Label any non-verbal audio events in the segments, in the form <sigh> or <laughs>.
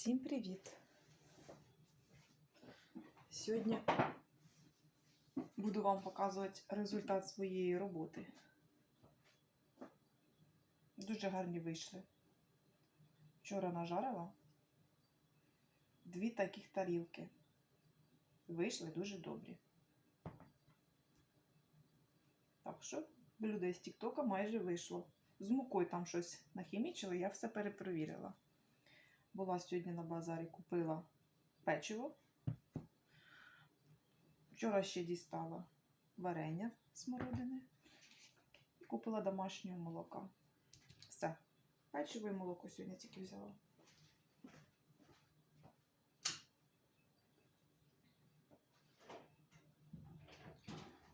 Всім привіт! Сьогодні буду вам показувати результат своєї роботи. Дуже гарні вийшли. Вчора нажарила дві таких тарілки. Вийшли дуже добрі. Так що блюдо з Тіктока майже вийшло. З мукою там щось нахімічили, я все перепровірила. Була сьогодні на базарі, купила печиво. Вчора ще дістала варення смородини. І купила домашнього молока. Все. Печиво і молоко сьогодні тільки взяла.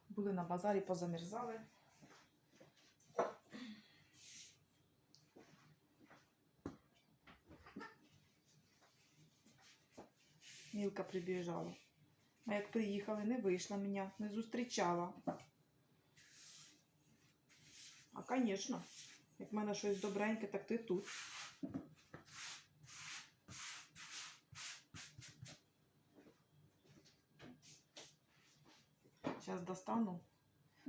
Були на базарі, позамерзали. Мілка прибіжала. А як приїхали, не вийшла мене, не зустрічала. А, звісно, як в мене щось добреньке, так ти тут. Зараз достану.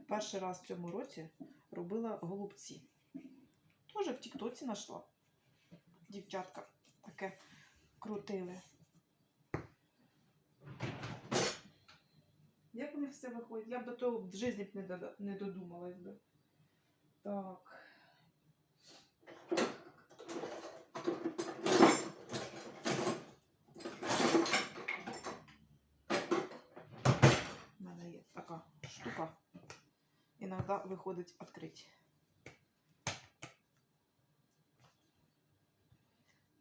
Перший раз в цьому році робила голубці. Тоже в Тіктоці знайшла. Дівчатка таке крутили. Як у них все виходить? Я б до того в житті б не, додумалась би. Так. У мене є така штука. Іноді виходить відкрити.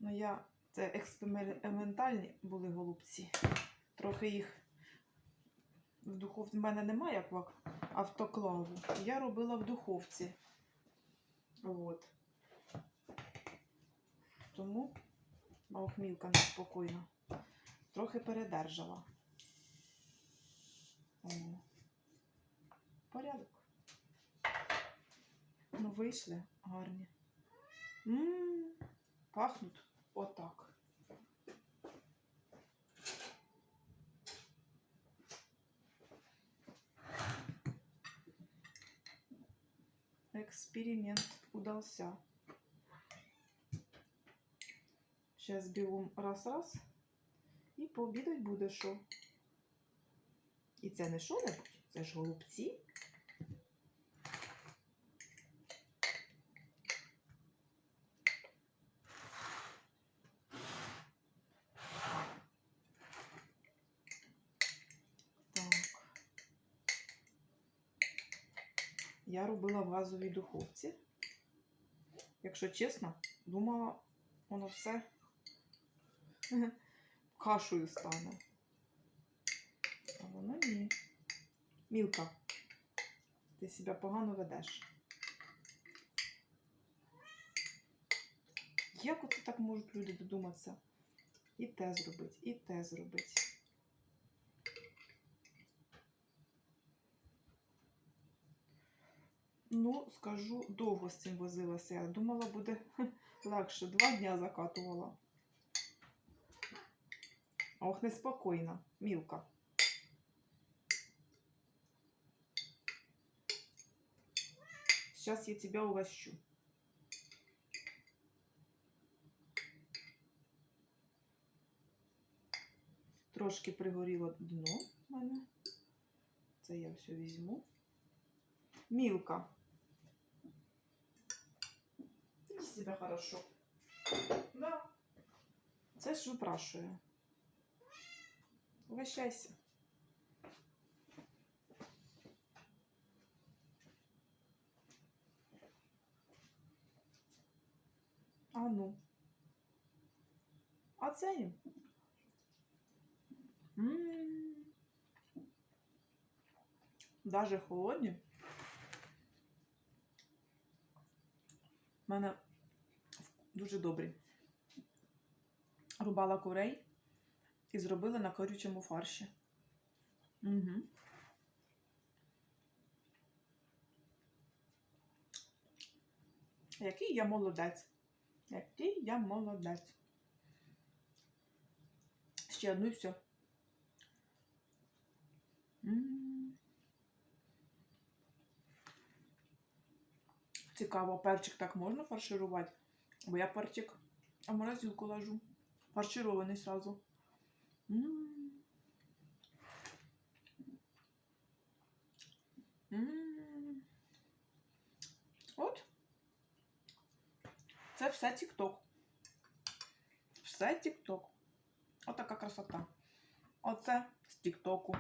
Ну, я це експериментальні були голубці. Трохи їх в духовці. В мене немає як автоклаву. Я робила в духовці. От. Тому охмілка неспокійна. Трохи передержала. О. Порядок. Ну, вийшли гарні. М, Пахнуть отак. Эксперимент удался. Сейчас бігом раз-раз. І пообідать буде що. І це не що-небудь, це ж голубці. Так. Я робила в газовій духовці. Якщо чесно, думала, воно все <laughs> кашею стане. А воно ні. Мілка, ти себе погано ведеш. Як оце так можуть люди додуматися? І те зробити, і те зробити. Ну, скажу, довго з цим возилася. Я думала, буде легше. Два дня закатувала. Ох, неспокійна, мілка. Сейчас я тебя угощу. Трошки пригоріло дно в мене. Це я все візьму. Милка. Веди себя хорошо. Да. Це ж. Угощайся. А ну. А це їм. Даже холодні. У мене дуже добрі. Рубала курей і зробила на корючому фарші. Угу. Який я молодець. Який я молодець. Ще одну і все. М. Цікаво, перчик так можна фарширувати? Бо я перчик в морозилку ложу. Фарширований сразу. М. М. От. Це все тік-ток. Все тік-ток. Отака красота. Оце з тік-току.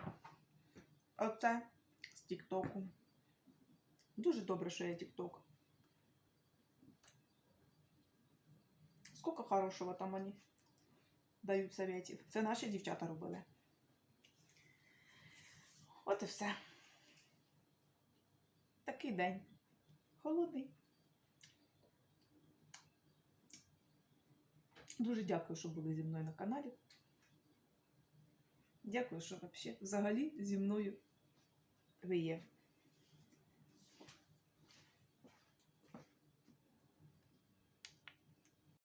Оце з тік-току. Дуже добре, що є тік-ток. Хорошого там вони дають советів. Це наші дівчата робили. От і все. Такий день. Холодний. Дуже дякую, що були зі мною на каналі. Дякую, що взагалі зі мною ви є.